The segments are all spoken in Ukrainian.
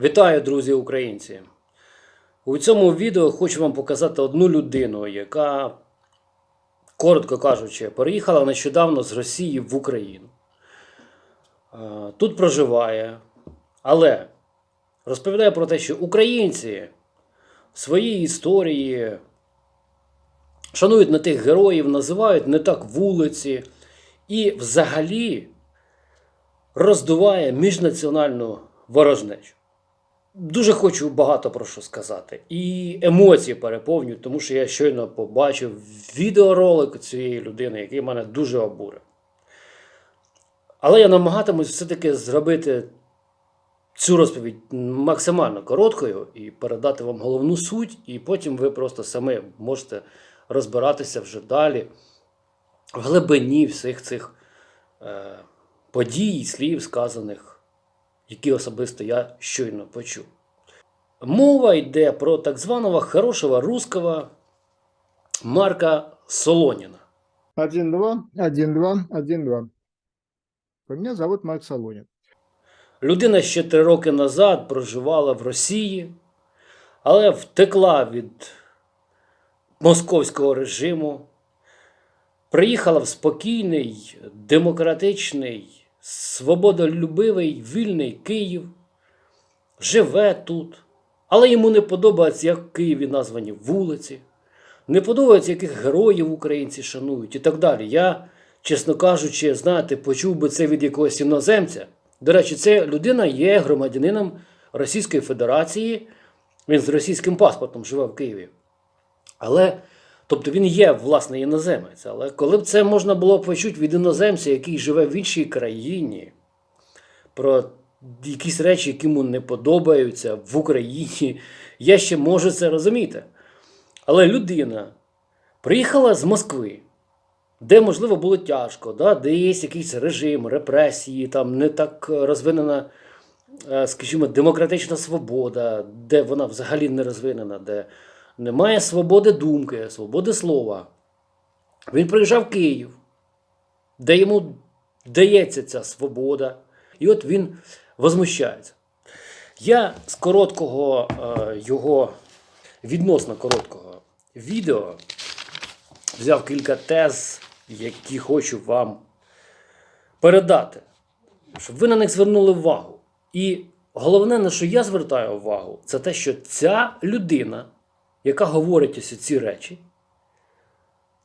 Вітаю, друзі українці! У цьому відео хочу вам показати одну людину, яка, коротко кажучи, переїхала нещодавно з Росії в Україну. Тут проживає, але розповідає про те, що українці в своїй історії шанують не тих героїв, називають не так вулиці і взагалі роздуває міжнаціональну ворожнечу. Дуже хочу багато про що сказати. І емоції переповнюють, тому що я щойно побачив відеоролик цієї людини, який мене дуже обурив. Але я намагатимусь все-таки зробити цю розповідь максимально короткою і передати вам головну суть, і потім ви просто самі можете розбиратися вже далі в глибині всіх цих е, подій слів, сказаних які особисто я щойно почув. Мова йде про так званого хорошого русского Марка Солоніна. 1-2, 1-2, 1-2. Меня зовут Марк Солонин. Людина ще три роки назад проживала в Росії, але втекла від московського режиму, приїхала в спокійний, демократичний, свободолюбивий, вільний Київ, живе тут, але йому не подобається, як в Києві названі вулиці, не подобається, яких героїв українці шанують і так далі. Я, чесно кажучи, знаєте, почув би це від якогось іноземця. До речі, ця людина є громадянином Російської Федерації, він з російським паспортом живе в Києві. Але, тобто він є, власне, іноземець. Але коли б це можна було почути від іноземця, який живе в іншій країні, про якісь речі, які йому не подобаються в Україні, я ще можу це розуміти. Але людина приїхала з Москви, де, можливо, було тяжко, да? де є якийсь режим, репресії, там не так розвинена, е, скажімо, демократична свобода, де вона взагалі не розвинена, де немає свободи думки, свободи слова. Він приїжджав в Київ, де йому дається ця свобода, і от він возмущається. Я з короткого е, його, відносно короткого відео взяв кілька тез, які хочу вам передати, щоб ви на них звернули увагу. І головне, на що я звертаю увагу, це те, що ця людина, яка говорить ось ці речі,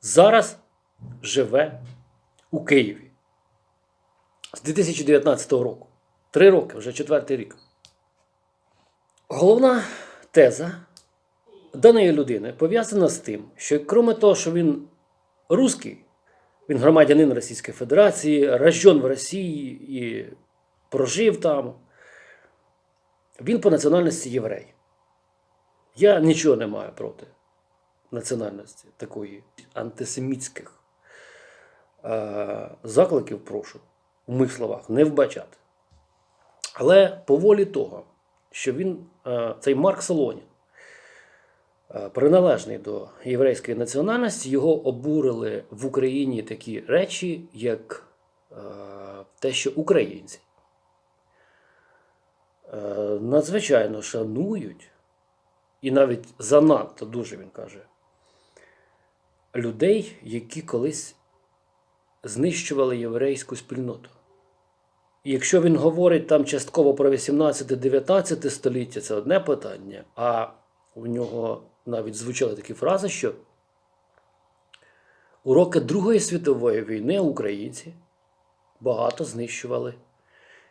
зараз живе у Києві з 2019 року. Три роки, вже четвертий рік. Головна теза даної людини пов'язана з тим, що крім того, що він русський, він громадянин Російської Федерації, рожден в Росії і прожив там, він по національності єврей. Я нічого не маю проти національності такої антисемітських е, закликів, прошу, у моїх словах, не вбачати. Але по волі того, що він, е, цей Марк Солонін, е, приналежний до єврейської національності, його обурили в Україні такі речі, як е, те, що українці е, надзвичайно шанують, і навіть занадто дуже він каже, людей, які колись знищували єврейську спільноту. І якщо він говорить там частково про 18-19 століття, це одне питання, а у нього навіть звучали такі фрази, що у роки Другої світової війни українці багато знищували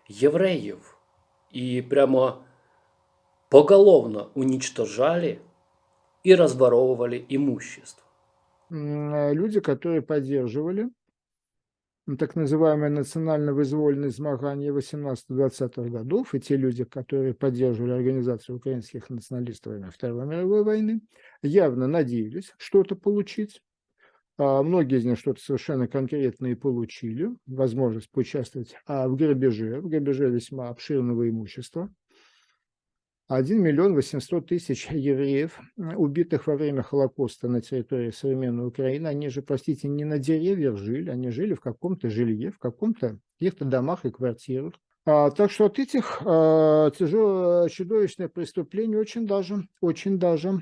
євреїв і прямо поголовно уничтожали і розворовували имущество. Э, Люди, которые поддерживали так называемое национально-вызвольное змагание 18-20 годов, и те люди, которые поддерживали организацию украинских националистов во время Второй мировой войны, явно надеялись что-то получить. А Многие из них что-то совершенно конкретное и получили, возможность поучаствовать а, в грабеже, в грабеже весьма обширного имущества. 1 миллион 800 тысяч евреев, м, убитых во время Холокоста на территории современной Украины, они же, простите, не на деревьях жили, они жили в каком-то жилье, в каком-то каких-то домах и квартирах. А, так что от этих а, тяжело- чудовищных преступлений очень даже, очень даже м,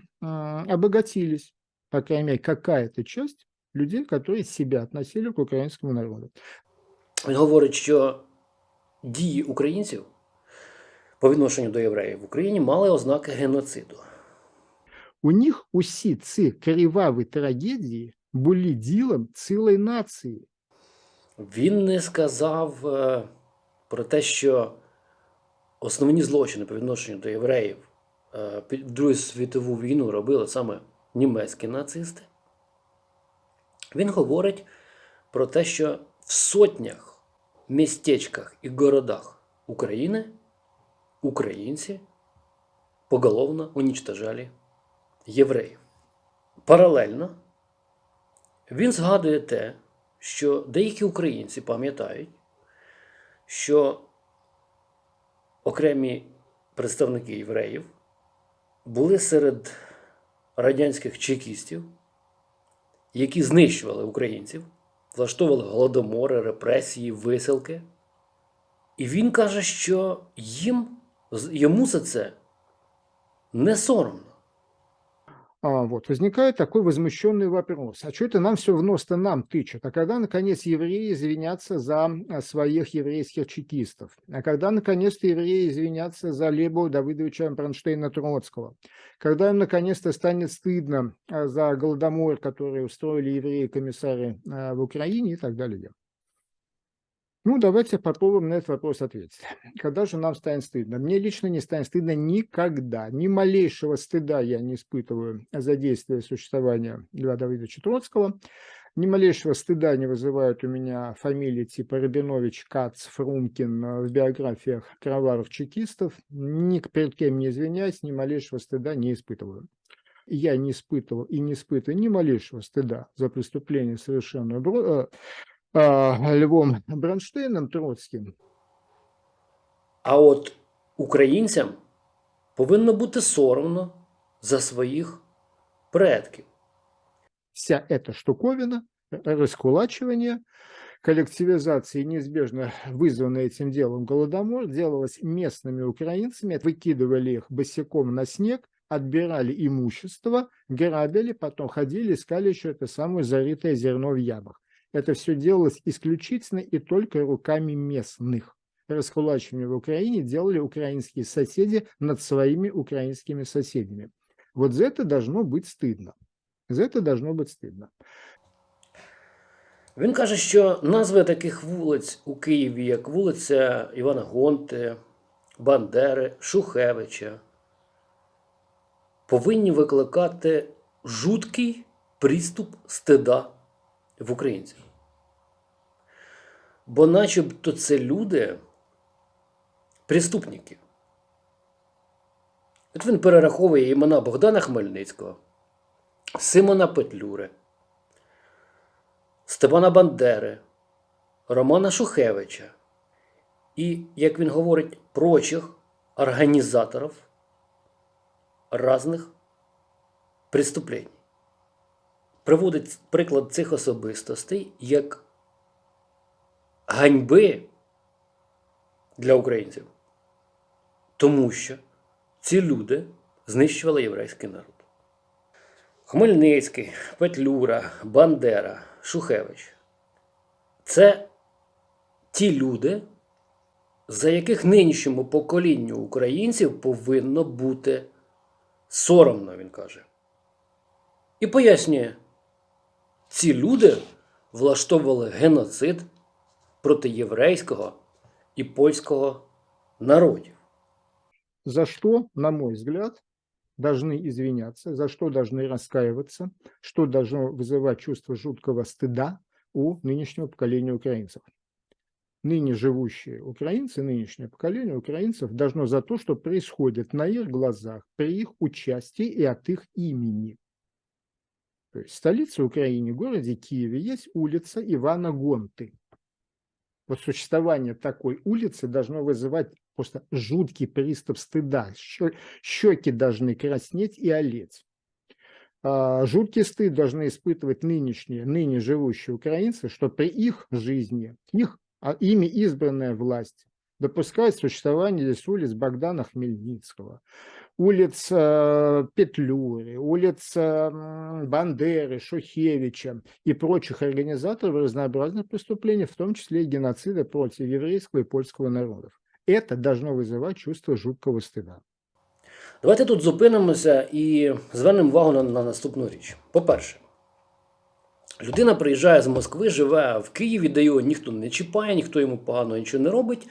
обогатились, по крайней мере, какая-то часть людей, которые себя относили к украинскому народу. Він говорить, що дії українців по відношенню до євреїв в Україні мали ознаки геноциду. У них усі ці криваві трагедії були ділом цілої нації. Він не сказав е, про те, що основні злочини по відношенню до євреїв е, під Другу світову війну робили саме німецькі нацисти. Він говорить про те, що в сотнях містечках і городах України українці поголовно унічтожали євреїв. Паралельно він згадує те, що деякі українці пам'ятають, що окремі представники євреїв були серед радянських чекістів, які знищували українців, влаштовували голодомори, репресії, виселки. І він каже, що їм, йому за це не соромно. А, вот, возникает такой возмущенный вопрос. А что это нам все в нос-то нам тычет? А когда, наконец, евреи извинятся за а, своих еврейских чекистов? А когда, наконец-то, евреи извинятся за Лебу Давыдовича Бронштейна Троцкого? Когда им, наконец-то, станет стыдно а, за голодомор, который устроили евреи-комиссары а, в Украине и так далее? Ну, давайте попробуем на этот вопрос ответить. Когда же нам станет стыдно? Мне лично не станет стыдно никогда. Ни малейшего стыда я не испытываю за действие существования Льва Давыдовича Троцкого. Ни малейшего стыда не вызывают у меня фамилии типа Рабинович, Кац, Фрумкин э, в биографиях кровавых чекистов. Ни перед кем не извиняюсь, ни малейшего стыда не испытываю. Я не испытывал и не испытываю ни малейшего стыда за преступление, совершенное э, Львом Бронштейном Троцким, А от українцям повинно бути соромно за своїх предків. вся эта штуковина, э, раскулачивание, коллективизация, и неизбежно вызванная этим делом голодомор, делалась местными украинцами, выкидывали их босиком на снег, отбирали имущество, грабили, потом ходили, искали еще это самое зарытое зерно в ямах. Это все делалось исключительно и только руками местных. Раскулачивание в Украине делали украинские соседи над своими украинскими соседями. Вот за это должно быть стыдно. За это должно быть стыдно. Він каже, що назви таких вулиць у Києві, як вулиця Івана Гонти, Бандери, Шухевича, повинні викликати жуткий приступ стида в українців. Бо начебто це люди, преступники. От він перераховує імена Богдана Хмельницького, Симона Петлюри, Степана Бандери, Романа Шухевича і, як він говорить, прочих організаторів різних преступлень. Приводить приклад цих особистостей як ганьби для українців, тому що ці люди знищували єврейський народ. Хмельницький, Петлюра, Бандера, Шухевич це ті люди, за яких нинішньому поколінню українців повинно бути соромно, він каже. І пояснює, ці люди влаштовували геноцид проти єврейського і польського народів. За что, на мой взгляд, должны извиняться, за что должны раскаиваться, что должно вызывать чувство жуткого стыда у нынешнего поколения украинцев. Ныне живущие украинцы, нынешнее поколение украинцев должно за то, что происходит на их глазах, при их участии и от их имени. То есть в столице Украины, городе Киеве, есть улица Ивана Гонты. вот существование такой улицы должно вызывать просто жуткий приступ стыда. Щеки должны краснеть и олеть. А, Жуткий стыд должны испытывать нынешние, ныне живущие украинцы, что при их жизни, их, а, ими избранная власть допускает существование здесь улиц Богдана Хмельницкого, улиц э, Петлюры, улиц э, м, Бандеры, Шухевича и прочих организаторов разнообразных преступлений, в том числе и геноцида против еврейского и польского народов. Это должно вызывать чувство жуткого стыда. Давайте тут зупинимося і звернемо увагу на, на наступну річ. По-перше, людина приїжджає з Москви, живе в Києві, де його ніхто не чіпає, ніхто йому погано нічого не робить,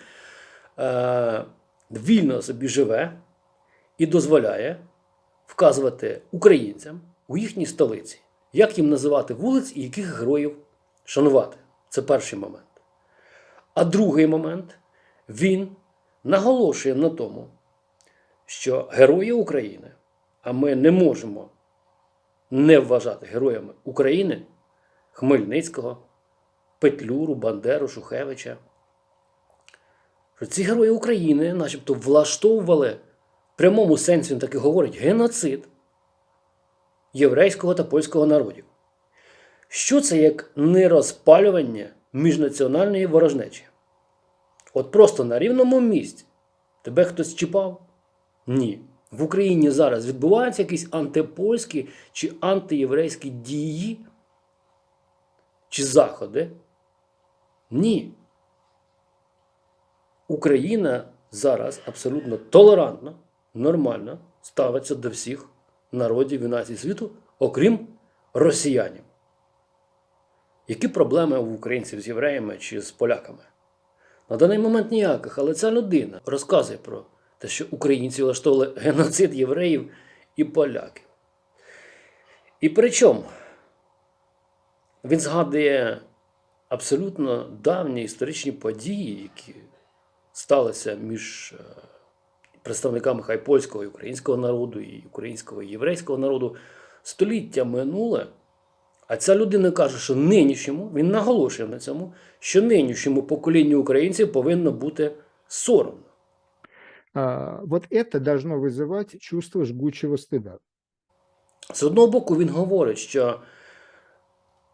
е, вільно собі живе і дозволяє вказувати українцям у їхній столиці, як їм називати вулиць і яких героїв шанувати. Це перший момент. А другий момент він наголошує на тому, що герої України, а ми не можемо не вважати героями України Хмельницького, Петлюру, Бандеру, Шухевича. Що ці герої України, начебто, влаштовували прямому сенсі він так і говорить геноцид єврейського та польського народів. Що це як не розпалювання міжнаціональної ворожнечі? От просто на рівному місці тебе хтось чіпав? Ні. В Україні зараз відбуваються якісь антипольські чи антиєврейські дії чи заходи? Ні. Україна зараз абсолютно толерантно, нормально ставиться до всіх народів і націй світу, окрім росіянів. Які проблеми у українців з євреями чи з поляками? На даний момент ніяких, але ця людина розказує про те, що українці влаштовували геноцид євреїв і поляків. І причому він згадує абсолютно давні історичні події, які сталися між е, представниками хай польського і українського народу, і українського і єврейського народу століття минуле. А ця людина каже, що нинішньому, він наголошує на цьому, що нинішньому поколінню українців повинно бути соромно. А, Вот это должно вызывать чувство жгучего стыда. З одного боку, він говорить, що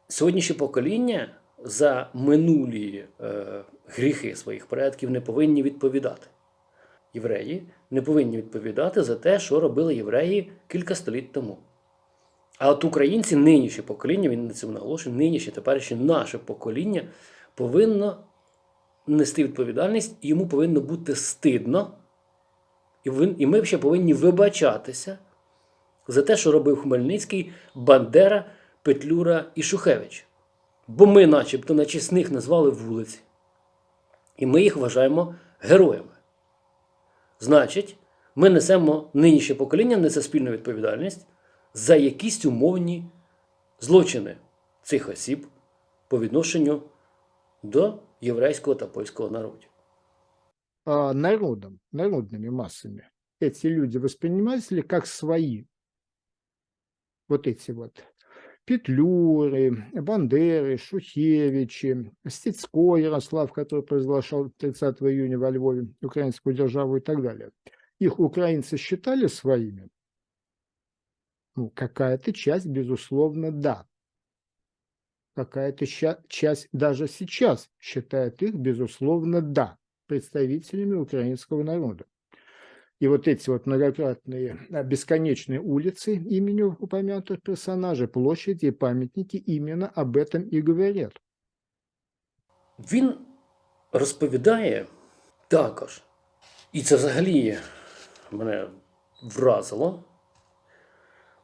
сьогоднішнє покоління за минулі е, гріхи своїх предків не повинні відповідати. Євреї не повинні відповідати за те, що робили євреї кілька століть тому. А от українці, нинішнє покоління, він на цьому наголошує, нинішнє, теперішнє наше покоління повинно нести відповідальність, і йому повинно бути стидно, і, ми ще повинні вибачатися за те, що робив Хмельницький, Бандера, Петлюра і Шухевич. Бо ми, начебто, на честь них назвали вулиці. І ми їх вважаємо героями. Значить, ми несемо нинішнє покоління несе спільну відповідальність за якісь умовні злочини цих осіб по відношенню до єврейського та польського народів. А народом, народными массами эти люди воспринимались ли как свои? Вот эти вот Петлюры, Бандеры, Шухевичи, Стецко Ярослав, который произглашал 30 июня во Львове украинскую державу и так далее. Их украинцы считали своими? Ну, какая-то часть, безусловно, да. Какая-то часть даже сейчас считает их, безусловно, да, представителями украинского народа. И вот эти вот многократные а, бесконечные улицы имени упомянутых персонажей, площади и памятники именно об этом и говорят. Він розповідає також, і це взагалі мене вразило.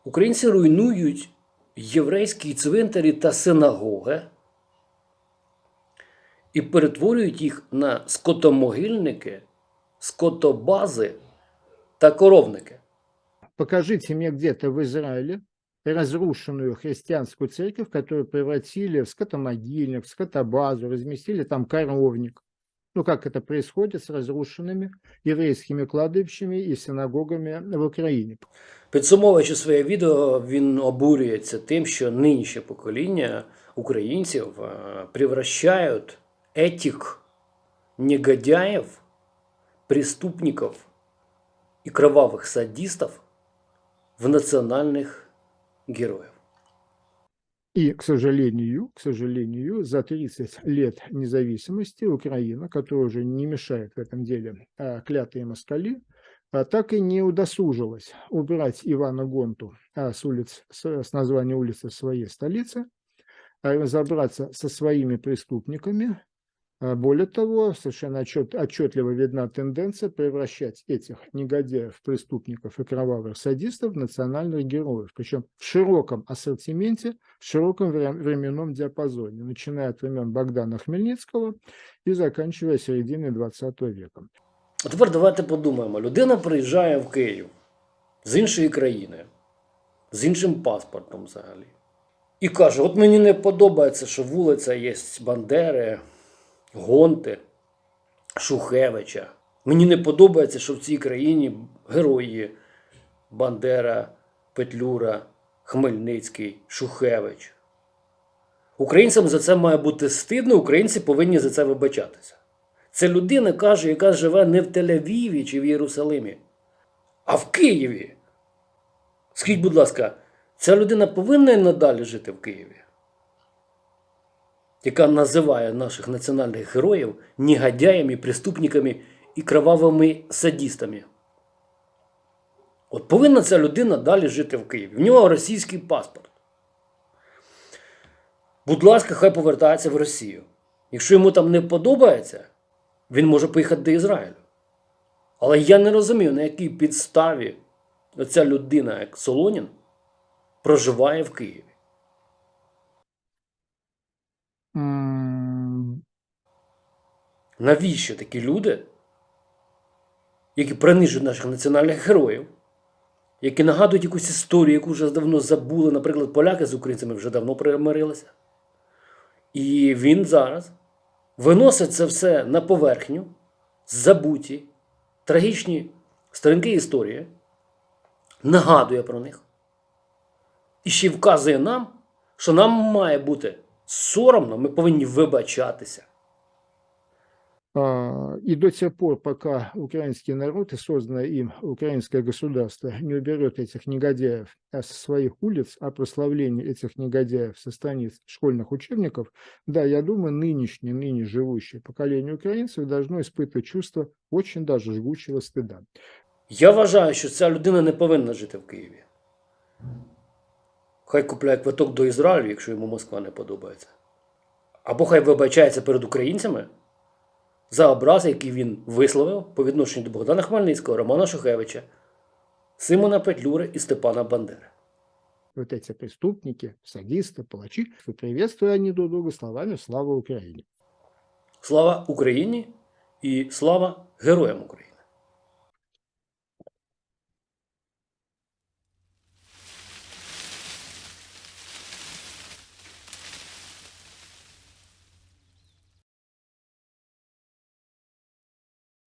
Українці руйнують єврейські цвинтарі та синагоги і перетворюють їх на скотомогильники, скотобази та коровники. Покажите мне где-то в Израиле разрушенную христианскую церковь, которую превратили в скотомогильник, в скотобазу, разместили там коровник. Ну, как это происходит с разрушенными еврейскими кладбищами и синагогами в Украине. Підсумовуючи своє відео, він обурюється тим, що нинішнє покоління українців е, превращають этих негодяев, преступников и кровавых садистов в национальных героев. И, к сожалению, к сожалению, за 30 лет независимости Украина, которая уже не мешает в этом деле а, клятые москали, а, так и не удосужилась убрать Ивана Гонту а, с улиц, с, названия улицы своей столицы, разобраться со своими преступниками. А Более того, совершенно отчет, отчетливо видна тенденция превращать этих негодяев, преступников и кровавых садистов в национальных героев, причем в широком ассортименте, в широком вре- временном диапазоне, начиная от времен Богдана Хмельницкого и заканчивая серединой 20 века. А тепер давайте подумаємо: людина приїжджає в Київ з іншої країни, з іншим паспортом взагалі. І каже: от мені не подобається, що вулиця є Бандери, Гонти, Шухевича. Мені не подобається, що в цій країні герої Бандера, Петлюра, Хмельницький, Шухевич. Українцям за це має бути стидно, українці повинні за це вибачатися. Це людина каже, яка живе не в Тель-Авіві чи в Єрусалимі, а в Києві. Скажіть, будь ласка, ця людина повинна надалі жити в Києві, яка називає наших національних героїв негодяями, преступниками і кровавими садістами. От повинна ця людина далі жити в Києві. В нього російський паспорт. Будь ласка, хай повертається в Росію. Якщо йому там не подобається, він може поїхати до Ізраїлю. Але я не розумію, на якій підставі ця людина, як Солонін, проживає в Києві. Навіщо такі люди, які принижують наших національних героїв, які нагадують якусь історію, яку вже давно забули, наприклад, поляки з українцями вже давно примирилися. І він зараз виносить це все на поверхню, забуті, трагічні сторінки історії, нагадує про них. І ще вказує нам, що нам має бути соромно, ми повинні вибачатися. А, И до тех пор, пока украинский народ и созданное им украинское государство не уберет этих негодяев а, со своих улиц, а прославление этих негодяев со страниц школьных учебников, да, я думаю, нынешнее, ныне живущее поколение украинцев должно испытывать чувство очень даже жгучего стыда. Я вважаю, що ця людина не повинна жити в Києві. Хай купляє квиток до Ізраїлю, якщо йому Москва не подобається. Або хай вибачається перед українцями за образи, які він висловив по відношенню до Богдана Хмельницького, Романа Шухевича, Симона Петлюри і Степана Бандери. Вот эти преступники, садисты, палачи, приветствуя они друг друга словами «Слава Украине». Слава Україні і слава героям України!